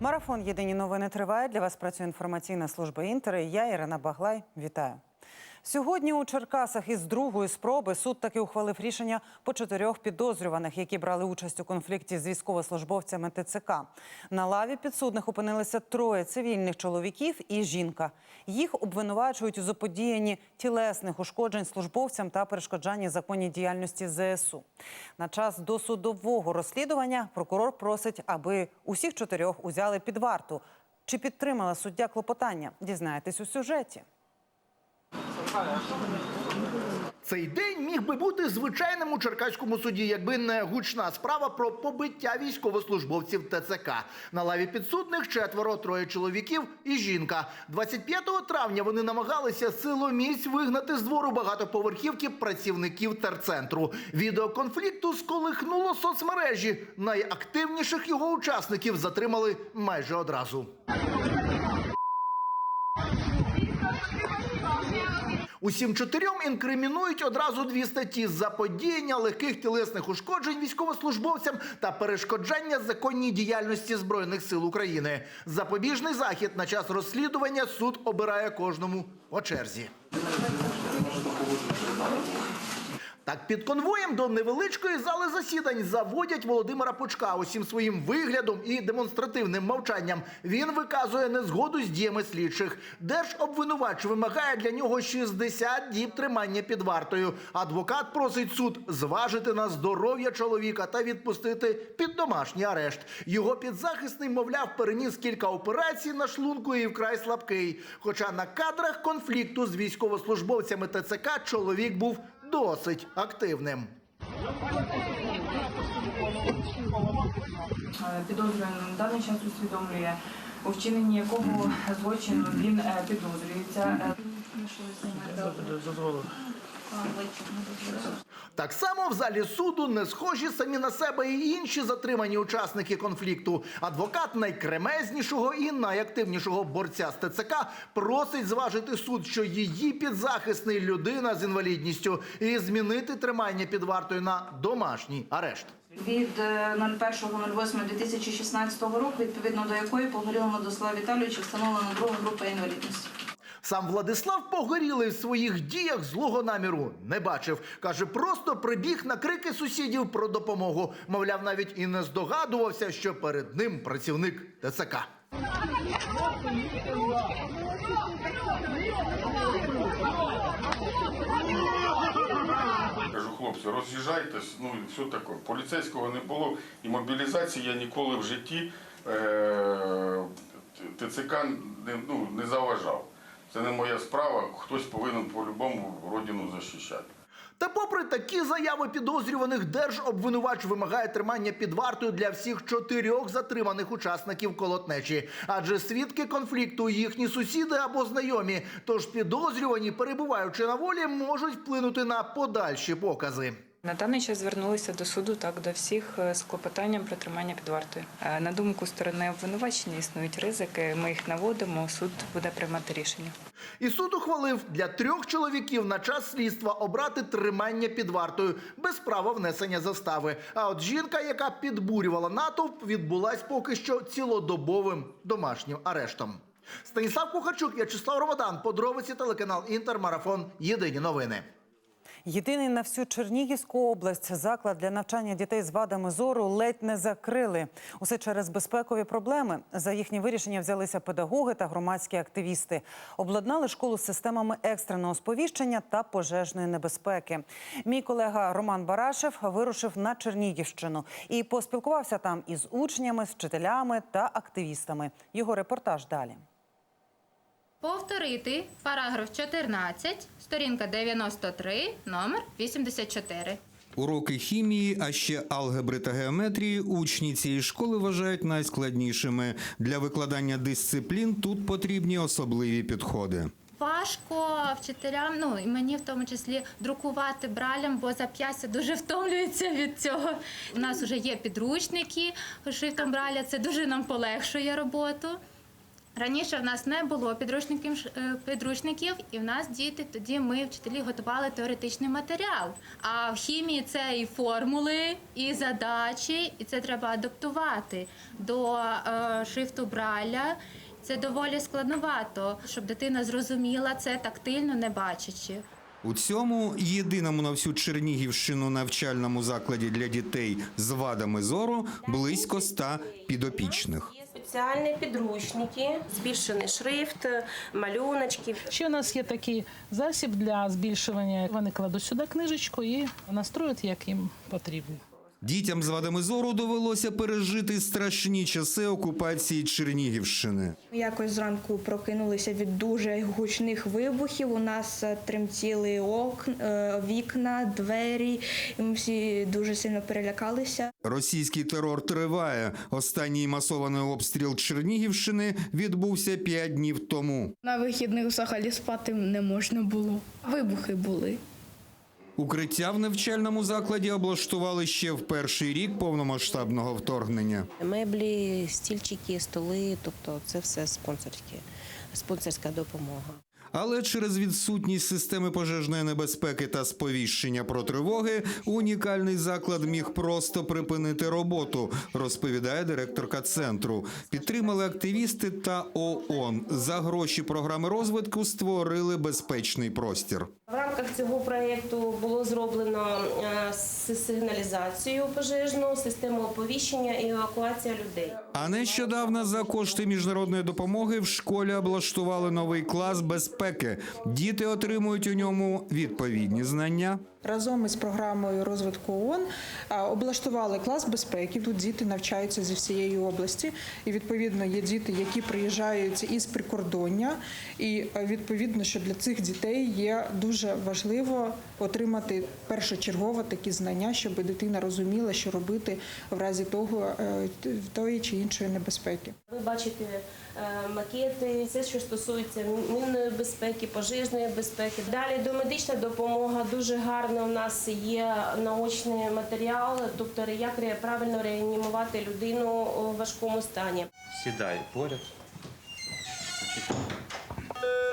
Марафон Єдині новини триває. Для вас працює інформаційна служба інтери. Я Ірина Баглай. Вітаю. Сьогодні у Черкасах із другої спроби суд таки ухвалив рішення по чотирьох підозрюваних, які брали участь у конфлікті з військовослужбовцями ТЦК. На лаві підсудних опинилися троє цивільних чоловіків і жінка. Їх обвинувачують у заподіянні тілесних ушкоджень службовцям та перешкоджанні законній діяльності ЗСУ. На час досудового розслідування прокурор просить, аби усіх чотирьох узяли під варту. Чи підтримала суддя клопотання? Дізнаєтесь у сюжеті. Цей день міг би бути звичайним у Черкаському суді, якби не гучна справа про побиття військовослужбовців ТЦК. На лаві підсудних четверо, троє чоловіків і жінка. 25 травня вони намагалися силоміць вигнати з двору багатоповерхівки працівників терцентру. Відео конфлікту сколихнуло соцмережі. Найактивніших його учасників затримали майже одразу. Усім чотирьом інкримінують одразу дві статті: заподіяння легких тілесних ушкоджень військовослужбовцям та перешкоджання законній діяльності збройних сил України. Запобіжний захід на час розслідування суд обирає кожному по черзі. Так під конвоєм до невеличкої зали засідань заводять Володимира Пучка усім своїм виглядом і демонстративним мовчанням. Він виказує незгоду з діями слідчих. Держобвинувач вимагає для нього 60 діб тримання під вартою. Адвокат просить суд зважити на здоров'я чоловіка та відпустити під домашній арешт. Його підзахисний, мовляв, переніс кілька операцій на шлунку і вкрай слабкий. Хоча на кадрах конфлікту з військовослужбовцями ТЦК чоловік був досить активним. Е, Підозрюваний на даний час усвідомлює, у вчиненні якого злочину він е, підозрюється. Е, Так само в залі суду не схожі самі на себе і інші затримані учасники конфлікту. Адвокат найкремезнішого і найактивнішого борця з ТЦК просить зважити суд, що її підзахисний людина з інвалідністю і змінити тримання під вартою на домашній арешт. Від е, 01.08.2016 року, відповідно до якої Погорілому Владиславу Віталійовичу встановлена друга група інвалідності. Сам Владислав погорілий в своїх діях злого наміру не бачив. Каже, просто прибіг на крики сусідів про допомогу. Мовляв, навіть і не здогадувався, що перед ним працівник ТЦК. Кажу, хлопці, роз'їжджайтесь, ну і все таке. Поліцейського не було і мобілізації я ніколи в житті е, ТЦК не, ну, не заважав. Це не моя справа, хтось повинен по-любому родину захищати. Та попри такі заяви підозрюваних, держобвинувач вимагає тримання під вартою для всіх чотирьох затриманих учасників колотнечі. Адже свідки конфлікту їхні сусіди або знайомі. Тож підозрювані, перебуваючи на волі, можуть вплинути на подальші покази. На даний час звернулися до суду так до всіх е, з клопотанням про тримання під вартою. Е, На думку сторони обвинувачення існують ризики. Ми їх наводимо. Суд буде приймати рішення. І суд ухвалив для трьох чоловіків на час слідства обрати тримання під вартою без права внесення застави. А от жінка, яка підбурювала натовп, відбулась поки що цілодобовим домашнім арештом. Станіслав Кухарчук, В'ячеслав Ромадан, подробиці телеканал Інтермарафон. Єдині новини. Єдиний на всю Чернігівську область заклад для навчання дітей з вадами зору ледь не закрили. Усе через безпекові проблеми. За їхнє вирішення взялися педагоги та громадські активісти. Обладнали школу з системами екстреного сповіщення та пожежної небезпеки. Мій колега Роман Барашев вирушив на Чернігівщину і поспілкувався там із учнями, з вчителями та активістами. Його репортаж далі. Повторити параграф 14, сторінка 93, номер 84. Уроки хімії, а ще алгебри та геометрії учні цієї школи вважають найскладнішими. Для викладання дисциплін тут потрібні особливі підходи. Важко вчителям, ну і мені в тому числі друкувати бралем, бо зап'ястя дуже втомлюється від цього. У нас вже є підручники шрифтом браля, це дуже нам полегшує роботу. Раніше в нас не було підручників, е, підручників, і в нас діти тоді ми вчителі готували теоретичний матеріал. А в хімії це і формули, і задачі, і це треба адаптувати до е, шрифту Брайля. Це доволі складновато, щоб дитина зрозуміла це тактильно, не бачачи. У цьому єдиному на всю Чернігівщину навчальному закладі для дітей з вадами зору близько ста підопічних. Спеціальні підручники, збільшений шрифт, малюночки. Ще у нас є такий засіб для збільшування. Вони кладуть сюди книжечку і настроюють, як їм потрібно. Дітям з вадами зору довелося пережити страшні часи окупації Чернігівщини. Якось зранку прокинулися від дуже гучних вибухів. У нас е, тремтіли е, вікна, двері. І ми всі дуже сильно перелякалися. Російський терор триває. Останній масований обстріл Чернігівщини відбувся п'ять днів тому. На вихідних взагалі спати не можна було. Вибухи були. Укриття в навчальному закладі облаштували ще в перший рік повномасштабного вторгнення. Меблі, стільчики, столи, тобто це все спонсорське, спонсорська допомога. Але через відсутність системи пожежної небезпеки та сповіщення про тривоги унікальний заклад міг просто припинити роботу, розповідає директорка центру. Підтримали активісти та ООН. За гроші програми розвитку створили безпечний простір. Рамках цього проєкту було зроблено е, сигналізацію пожежну, систему оповіщення і евакуація людей. А нещодавно за кошти міжнародної допомоги в школі облаштували новий клас безпеки. Діти отримують у ньому відповідні знання. Разом із програмою розвитку ООН облаштували клас безпеки. Тут діти навчаються зі всієї області, і відповідно є діти, які приїжджають із прикордоння. І відповідно, що для цих дітей є дуже важливо отримати першочергово такі знання, щоб дитина розуміла, що робити в разі того е, тої чи іншої небезпеки. Ви бачите е, макети, все, що стосується мінної безпеки, пожежної безпеки. Далі домедична допомога дуже гарна. У нас є наочний матеріал, тобто як правильно реанімувати людину у важкому стані. Сідай поряд.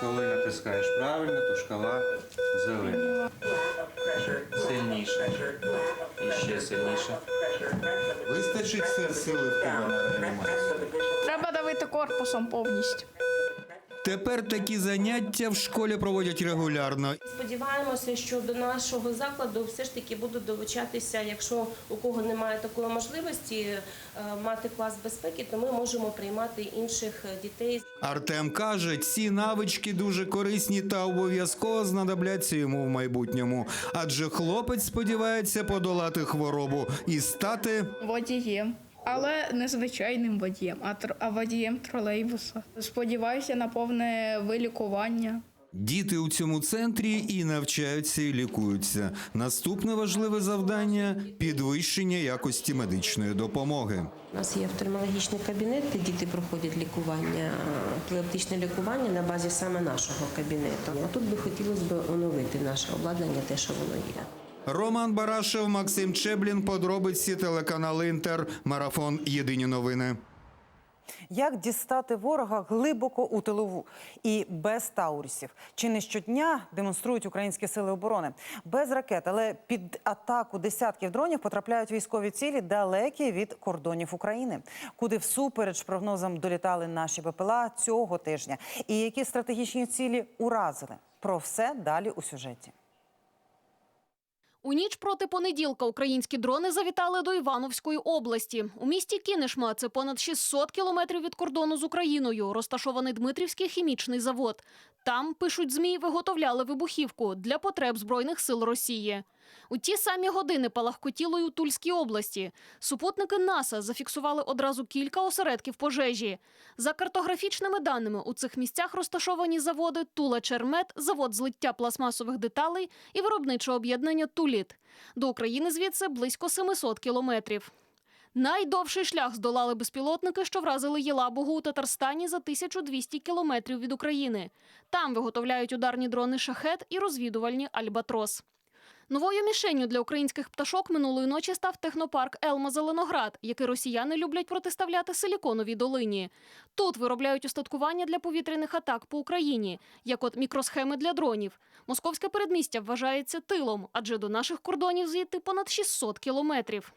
Коли натискаєш правильно, то шкала зелена. Сильніше. І ще сильніше. Вистачить все сили в тебе на реанімацію? Треба давити корпусом повністю. Тепер такі заняття в школі проводять регулярно. Сподіваємося, що до нашого закладу все ж таки будуть долучатися. Якщо у кого немає такої можливості е, мати клас безпеки, то ми можемо приймати інших е, дітей. Артем каже, ці навички дуже корисні та обов'язково знадобляться йому в майбутньому. Адже хлопець сподівається подолати хворобу і стати Водієм. Але не звичайним водієм, а, тр- а водієм тролейбуса. Сподіваюся на повне вилікування. Діти у цьому центрі і навчаються, і лікуються. Наступне важливе завдання підвищення якості медичної допомоги. У нас є офтальмологічний кабінет, де діти проходять лікування, плеоптичне лікування на базі саме нашого кабінету. А тут би хотілося б оновити наше обладнання, те, що воно є. Роман Барашев, Максим Чеблін. Подробиці телеканал Інтер. Марафон. Єдині новини. Як дістати ворога глибоко у тилову і без таурісів? Чи не щодня демонструють українські сили оборони без ракет, але під атаку десятків дронів потрапляють військові цілі далекі від кордонів України, куди всупереч прогнозам долітали наші БПЛА цього тижня, і які стратегічні цілі уразили. Про все далі у сюжеті. У ніч проти понеділка українські дрони завітали до Івановської області. У місті Кінешма, це понад 600 кілометрів від кордону з Україною, розташований Дмитрівський хімічний завод. Там, пишуть ЗМІ, виготовляли вибухівку для потреб Збройних сил Росії. У ті самі години палахкотіло й у Тульській області. Супутники НАСА зафіксували одразу кілька осередків пожежі. За картографічними даними, у цих місцях розташовані заводи Тула Чермет, завод злиття пластмасових деталей і виробниче об'єднання Туліт. До України звідси близько 700 кілометрів. Найдовший шлях здолали безпілотники, що вразили Єлабугу у Татарстані за 1200 кілометрів від України. Там виготовляють ударні дрони «Шахет» і розвідувальні «Альбатрос». Новою мішенню для українських пташок минулої ночі став технопарк Елма Зеленоград, який росіяни люблять протиставляти силіконовій долині. Тут виробляють устаткування для повітряних атак по Україні, як от мікросхеми для дронів. Московське передмістя вважається тилом, адже до наших кордонів звідти понад 600 кілометрів.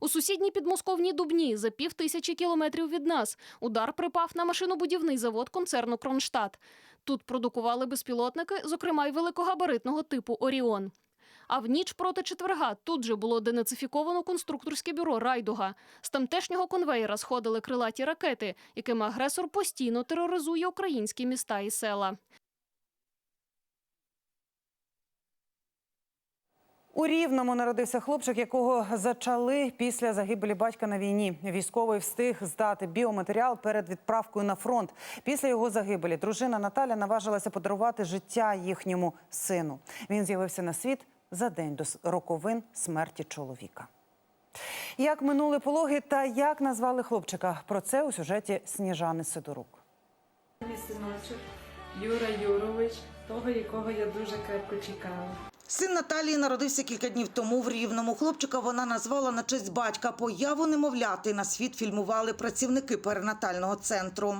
У сусідній підмосковній Дубні за пів тисячі кілометрів від нас удар припав на машинобудівний завод концерну Кронштадт. Тут продукували безпілотники, зокрема й великогабаритного типу Оріон. А в ніч проти четверга тут же було денацифіковано конструкторське бюро Райдуга. З тамтешнього конвеєра сходили крилаті ракети, якими агресор постійно тероризує українські міста і села. У Рівному народився хлопчик, якого зачали після загибелі батька на війні. Військовий встиг здати біоматеріал перед відправкою на фронт. Після його загибелі дружина Наталя наважилася подарувати життя їхньому сину. Він з'явився на світ за день до роковин смерті чоловіка. Як минули пологи та як назвали хлопчика? Про це у сюжеті Сніжани Сидорук. Мій синочок Юра Юрович, того, якого я дуже крепко чекала. Син Наталії народився кілька днів тому в Рівному. Хлопчика вона назвала на честь батька. Появу немовляти на світ фільмували працівники перинатального центру.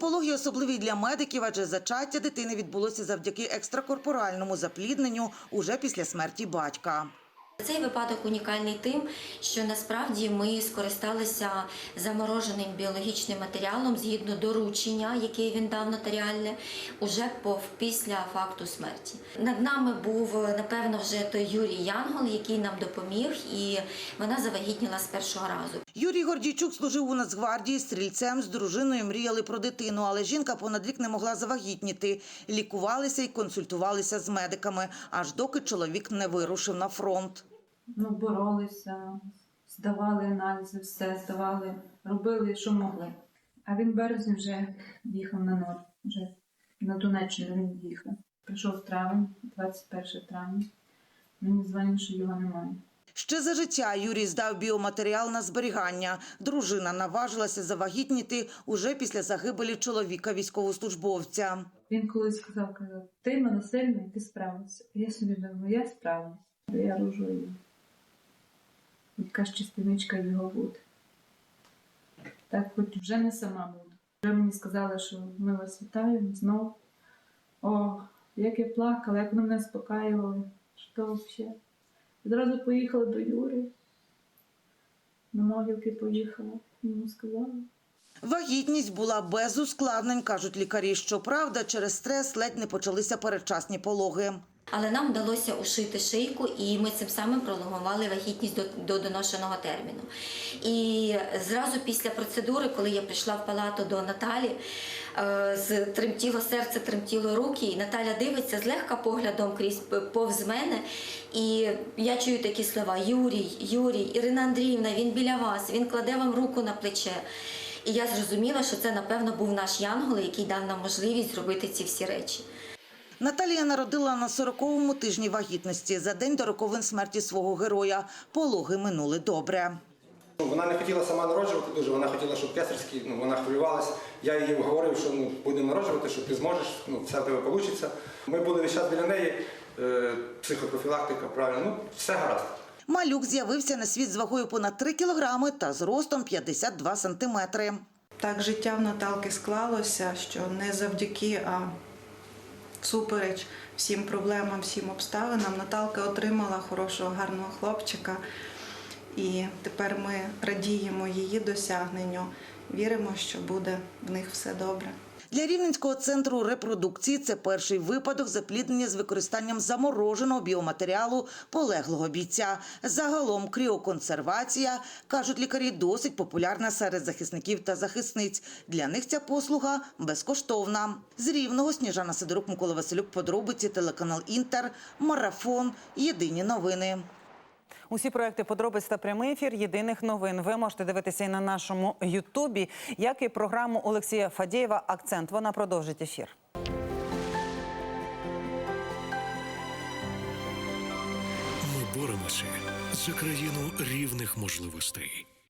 Ці особливі для медиків, адже зачаття дитини відбулося завдяки екстракорпоральному заплідненню уже після смерті батька. Цей випадок унікальний тим, що насправді ми скористалися замороженим біологічним матеріалом згідно доручення, яке він дав нотаріальне, уже після факту смерті. Над нами був напевно вже той Юрій Янгол, який нам допоміг, і вона завагітніла з першого разу. Юрій Гордійчук служив у Нацгвардії стрільцем з дружиною. Мріяли про дитину, але жінка понад рік не могла завагітніти. Лікувалися і консультувалися з медиками, аж доки чоловік не вирушив на фронт. Ну, боролися, здавали аналізи, все здавали, робили, що могли. А він в березні вже їхав на ноль, вже на Донеччину він їхав. Прийшов травень, 21 травня. Мені дзвонять, що його немає. Ще за життя Юрій здав біоматеріал на зберігання. Дружина наважилася завагітніти уже після загибелі чоловіка військовослужбовця. Він колись сказав, казав, ти мене сильний, ти справишся. Я собі думаю, я справлюсь. Я рожу її. Якась частиничка його буде. Так, хоч вже не сама буду. Вже мені сказали, що ми вас вітаємо знов. О, як я плакала, як вони мене спокаювали. Що взагалі? Зразу поїхала до Юри. На могилки поїхала, йому сказала. Вагітність була без ускладнень, кажуть лікарі. Щоправда, через стрес ледь не почалися передчасні пологи. Але нам вдалося ушити шийку, і ми цим самим пролонгували вагітність до, до доношеного терміну. І зразу після процедури, коли я прийшла в палату до Наталі, е, з тремтіло серце, тремтіло руки, і Наталя дивиться злегка поглядом крізь повз мене. І я чую такі слова: Юрій, Юрій, Ірина Андріївна, він біля вас, він кладе вам руку на плече. І я зрозуміла, що це, напевно, був наш янгол, який дав нам можливість зробити ці всі речі. Наталія народила на 40-му тижні вагітності за день до роковин смерті свого героя. Пологи минули добре. Ну, Вона не хотіла сама народжувати дуже, вона хотіла, щоб кесарський, ну, вона хвилювалась. Я їй говорив, що ну, будемо народжувати, що ти зможеш, ну, все в тебе вийде. Ми були весь час біля неї, е, психопрофілактика, правильно, ну, все гаразд. Малюк з'явився на світ з вагою понад 3 кілограми та зростом 52 сантиметри. Так життя в Наталки склалося, що не завдяки, а всупереч всім проблемам, всім обставинам Наталка отримала хорошого, гарного хлопчика. І тепер ми радіємо її досягненню, віримо, що буде в них все добре. Для Рівненського центру репродукції це перший випадок запліднення з використанням замороженого біоматеріалу полеглого бійця. Загалом кріоконсервація, кажуть лікарі, досить популярна серед захисників та захисниць. Для них ця послуга безкоштовна. З Рівного Сніжана Сидорук, Микола Василюк, подробиці, телеканал Інтер, Марафон, Єдині новини. Усі проекти подробиць та прямий ефір єдиних новин. Ви можете дивитися і на нашому Ютубі, як і програму Олексія Фадєєва Акцент. Вона продовжить ефір. Ми боремося за країну рівних можливостей.